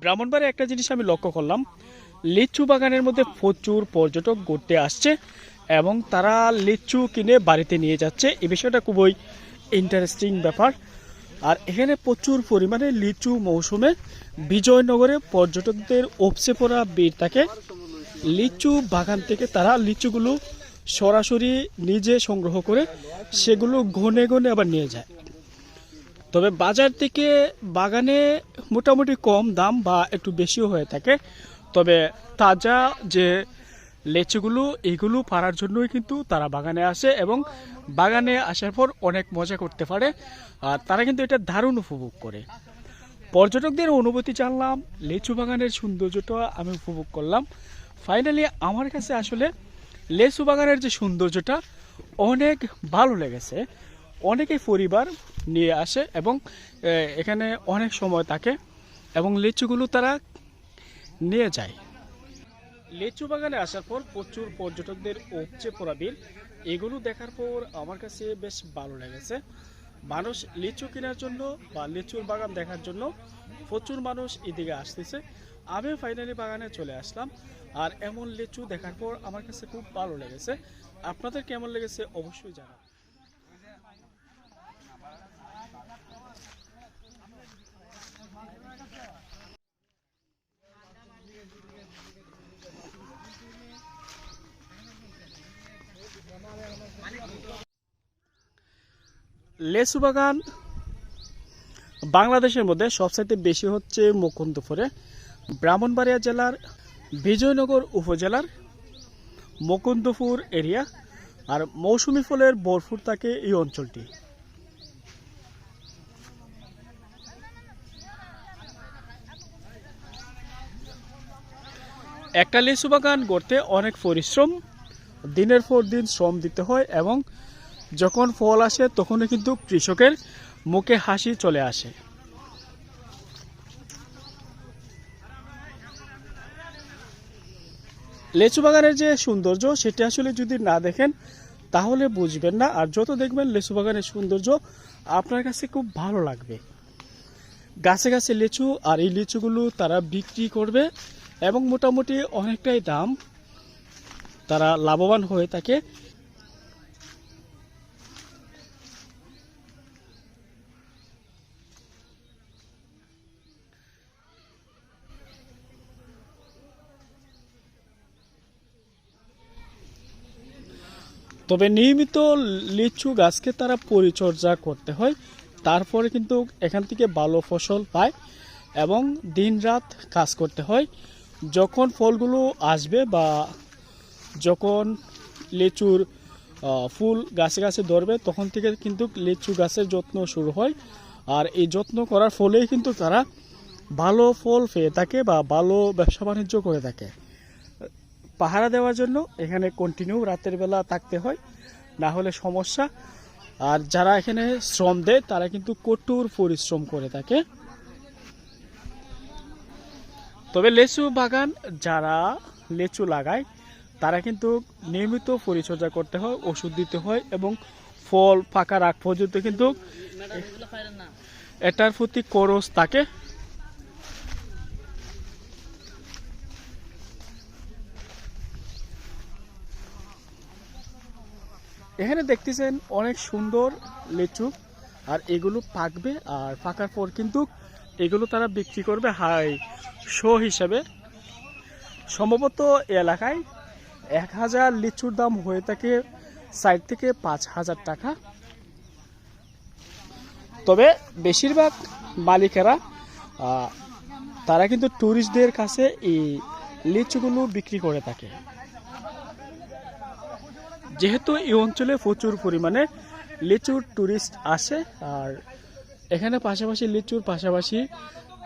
ব্রাহ্মণবাড়ে একটা জিনিস আমি লক্ষ্য করলাম, লিচু বাগানের মধ্যে প্রচুর পর্যটক ঘুরতে আসছে এবং তারা লিচু কিনে বাড়িতে নিয়ে যাচ্ছে। এই বিষয়টা খুবই ইন্টারেস্টিং ব্যাপার। আর এখানে প্রচুর পরিমাণে লিচু মৌসুমে বিজয়নগরে পর্যটকদের উপসে পড়া ভিড় থাকে। লিচু বাগান থেকে তারা লিচুগুলো সরাসরি নিজে সংগ্রহ করে সেগুলো ঘনে ঘনে আবার নিয়ে যায়। তবে বাজার থেকে বাগানে মোটামুটি কম দাম বা একটু বেশিও হয়ে থাকে। তবে তাজা যে লেচুগুলো, এগুলো পারার জন্যই কিন্তু তারা বাগানে আসে এবং বাগানে আসার পর অনেক মজা করতে পারে আর তারা কিন্তু এটা দারুণ উপভোগ করে। পর্যটকদের অনুভূতি জানলাম, লেচু বাগানের সৌন্দর্যটা আমি উপভোগ করলাম। ফাইনালি আমার কাছে আসলে লেচু বাগানের যে সৌন্দর্যটা অনেক ভালো লেগেছে। অনেকেই পরিবার নিয়ে আসে এবং এখানে অনেক সময় থাকে এবং লিচুগুলো তারা নিয়ে যায়। লিচু বাগানে আসার পর প্রচুর পর্যটকদের উপচে পড়া বিল এগুলো দেখার পর আমার কাছে বেশ ভালো লেগেছে। মানুষ লিচু কেনার জন্য বা লিচুর বাগান দেখার জন্য প্রচুর মানুষ এদিকে আসতেছে। আমিও ফাইনালি বাগানে চলে আসলাম। আর এমন লিচু দেখার পর আমার কাছে খুব ভালো লেগেছে। আপনাদের কেমন লেগেছে অবশ্যই জানান লেচু বাগান বাংলাদেশের মধ্যে সবচাইতে বেশি হচ্ছে মুকুন্দপুরে। ব্রাহ্মণবাড়িয়া জেলার, বিজয়নগর উপজেলার মুকুন্দপুর এরিয়া আর মৌসুমি ফলের ভরপুর থাকে এই অঞ্চলটি। একটা লিচু বাগান গড়তে অনেক পরিশ্রম, দিনের পর দিন শ্রম দিতে হয় এবং যখন ফল আসে, তখনই কিন্তু কৃষকের মুখে হাসি চলে আসে। লেচু বাগানের যে সৌন্দর্য, সেটা আসলে যদি না দেখেন, তাহলে বুঝবেন না। আর যত দেখবেন লেচু বাগানের সৌন্দর্য, আপনার কাছে খুব ভালো লাগবে। গাছে গাছে লিচু, আর এই লিচুগুলো তারা বিক্রি করবে এবং মোটামুটি অনেকটাই দাম তারা লাভবান হয়ে থাকে। তবে নিয়মিত লিচু গাছকে তারা পরিচর্যা করতে হয়। তারপরে কিন্তু এখান থেকে ভালো ফসল পায় এবং দিনরাত কাজ করতে হয়। যখন ফলগুলো আসবে বা যখন লিচুর ফুল গাছে গাছে ধরবে, তখন থেকে কিন্তু লিচু গাছের যত্ন শুরু হয়। আর এই যত্ন করার ফলেই কিন্তু তারা ভালো ফল পেয়ে থাকে বা ভালো ব্যবসা বাণিজ্য করে থাকে। পাহারা দেওয়ার জন্য এখানে কন্টিনিউ রাতের বেলা থাকতে হয়, না হলে সমস্যা। আর যারা এখানে শ্রম দেয়, তারা কিন্তু কঠোর পরিশ্রম করে থাকে। তবে লেচু বাগান যারা লেচু লাগায়, তারা কিন্তু নিয়মিত পরিচর্যা করতে হয়, ওষুধ দিতে হয় এবং ফল পাকার আগ পর্যন্ত কিন্তু এটার প্রতি খরচ থাকে। এখানে দেখতেছেন অনেক সুন্দর লিচু, আর এগুলো পাকবে আর পাকার পর কিন্তু এগুলো তারা বিক্রি করবে হাই শো হিসেবে। সম্ভবত এলাকায় এক হাজার লিচুর দাম হয়ে থাকে ষাট থেকে পাঁচ হাজার টাকা। তবে বেশিরভাগ মালিকেরা তারা কিন্তু ট্যুরিস্টদের কাছে এই লিচুগুলো বিক্রি করে থাকে। যেহেতু এই অঞ্চলে প্রচুর পরিমাণে লিচুর টুরিস্ট আসে, আর এখানে পাশাপাশি লিচুর পাশাপাশি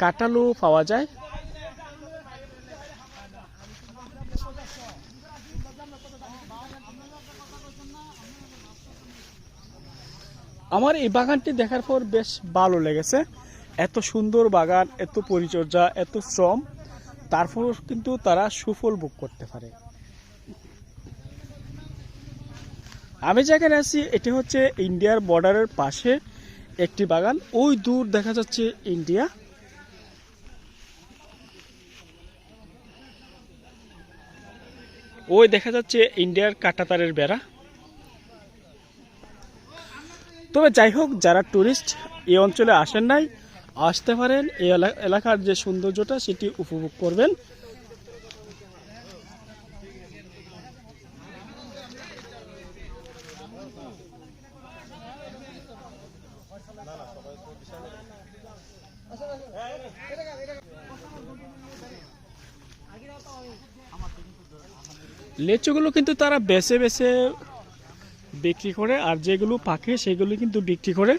কাঁঠালও পাওয়া যায়। আমার এই বাগানটি দেখার পর বেশ ভালো লেগেছে। এত সুন্দর বাগান, এত পরিচর্যা, এত শ্রম তারপর কিন্তু তারা সুফল ভোগ করতে পারে। আমি যেখানে আছি, এটি হচ্ছে ইন্ডিয়ার বর্ডারের পাশে একটি বাগান। ওই দূর দেখা যাচ্ছে ইন্ডিয়া। ওই দেখা যাচ্ছে ইন্ডিয়ার কাটাতারের বেড়া। তবে যাই হোক, যারা ট্যুরিস্ট এই অঞ্চলে আসেন নাই, আসতে পারেন। এই এলাকার যে সৌন্দর্যটা, সেটি উপভোগ করবেন। লেচুগুলো কিন্তু তারা বেছে বেছে বিক্রি করে, আর যেগুলো পাকে সেগুলো কিন্তু বিক্রি করে।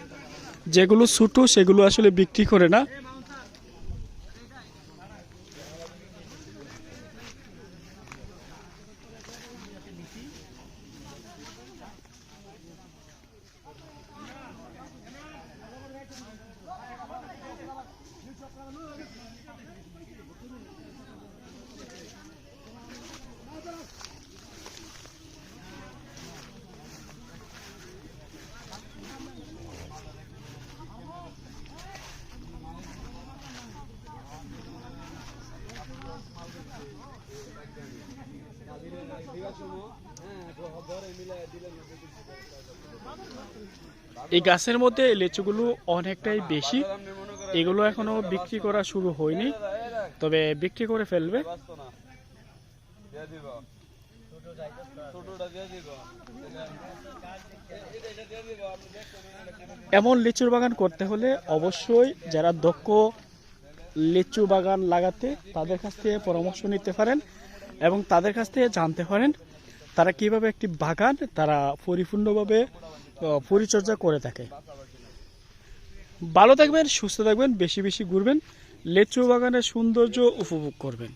যেগুলো ছোটো সেগুলো আসলে বিক্রি করে না। এই গাছের মধ্যে লিচুগুলো অনেকটাই বেশি। এগুলো এখনও বিক্রি করা শুরু হয়নি, তবে বিক্রি করে ফেলবে। এমন লিচুর বাগান করতে হলে অবশ্যই যারা দক্ষ লিচু বাগান লাগাতে তাদের কাছ থেকে পরামর্শ নিতে পারেন এবং তাদের কাছ থেকে জানতে পারেন তারা কীভাবে একটি বাগান তারা পরিপূর্ণভাবে পরিচর্যা করে থাকে। ভালো থাকবেন, সুস্থ থাকবেন, বেশি বেশি ঘুরবেন, লেচু বাগানের সৌন্দর্য উপভোগ করবেন।